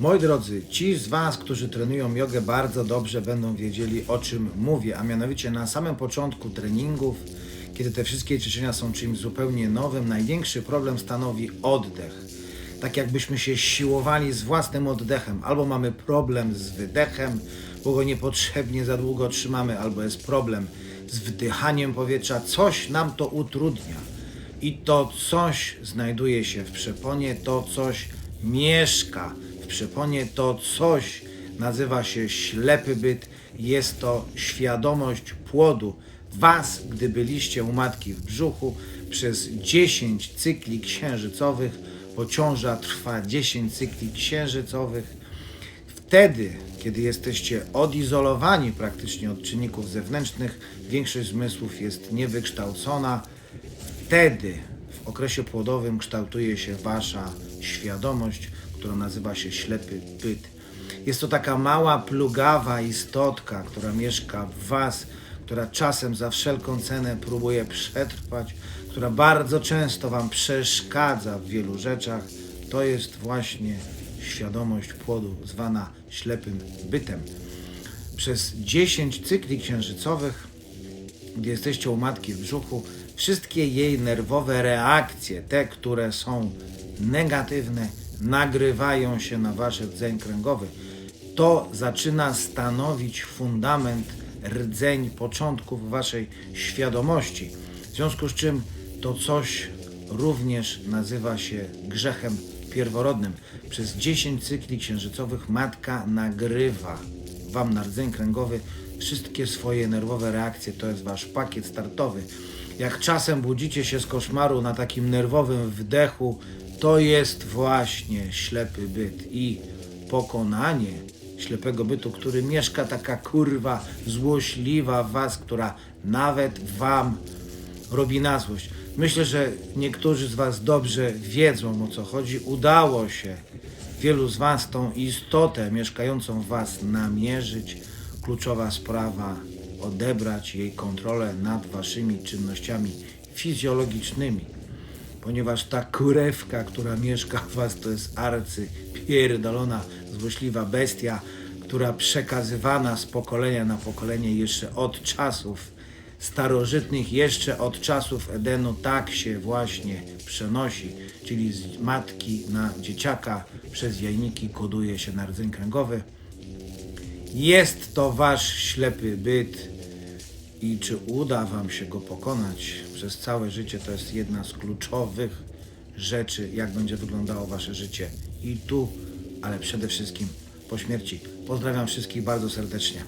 Moi drodzy, ci z Was, którzy trenują jogę, bardzo dobrze będą wiedzieli, o czym mówię, a mianowicie na samym początku treningów, kiedy te wszystkie ćwiczenia są czymś zupełnie nowym, największy problem stanowi oddech. Tak jakbyśmy się siłowali z własnym oddechem, albo mamy problem z wydechem, bo go niepotrzebnie za długo trzymamy, albo jest problem z wdychaniem powietrza, coś nam to utrudnia. I to coś znajduje się w przeponie, to coś mieszka w przeponie, to coś nazywa się ślepy byt, jest to świadomość płodu. Was, gdy byliście u matki w brzuchu przez 10 cykli księżycowych, bo ciąża trwa 10 cykli księżycowych, Wtedy, kiedy jesteście odizolowani praktycznie od czynników zewnętrznych, większość zmysłów jest niewykształcona. Wtedy, w okresie płodowym, kształtuje się wasza świadomość, która nazywa się ślepy byt. Jest to taka mała, plugawa istotka, która mieszka w was, która czasem za wszelką cenę próbuje przetrwać, która bardzo często wam przeszkadza w wielu rzeczach. To jest właśnie świadomość płodu, zwana ślepym bytem. Przez 10 cykli księżycowych, gdy jesteście u matki w brzuchu, wszystkie jej nerwowe reakcje, te, które są negatywne, nagrywają się na wasz rdzeń kręgowy. To zaczyna stanowić fundament, rdzeń początków waszej świadomości. W związku z czym to coś również nazywa się grzechem pierworodnym. Przez 10 cykli księżycowych matka nagrywa wam na rdzeń kręgowy wszystkie swoje nerwowe reakcje. To jest wasz pakiet startowy. Jak czasem budzicie się z koszmaru na takim nerwowym wdechu, to jest właśnie ślepy byt i pokonanie ślepego bytu, który mieszka taka kurwa złośliwa w was, która nawet wam robi na złość. Myślę, że niektórzy z Was dobrze wiedzą o co chodzi. Udało się wielu z Was tą istotę mieszkającą w Was namierzyć. Kluczowa sprawa odebrać jej kontrolę nad Waszymi czynnościami fizjologicznymi, ponieważ ta kurewka, która mieszka w Was, to jest arcy pierdolona, złośliwa bestia, która przekazywana z pokolenia na pokolenie jeszcze od czasów starożytnych jeszcze od czasów Edenu tak się właśnie przenosi, czyli z matki na dzieciaka przez jajniki koduje się na rdzeń kręgowy. Jest to wasz ślepy byt i czy uda wam się go pokonać przez całe życie, to jest jedna z kluczowych rzeczy, jak będzie wyglądało wasze życie i tu, ale przede wszystkim po śmierci. Pozdrawiam wszystkich bardzo serdecznie.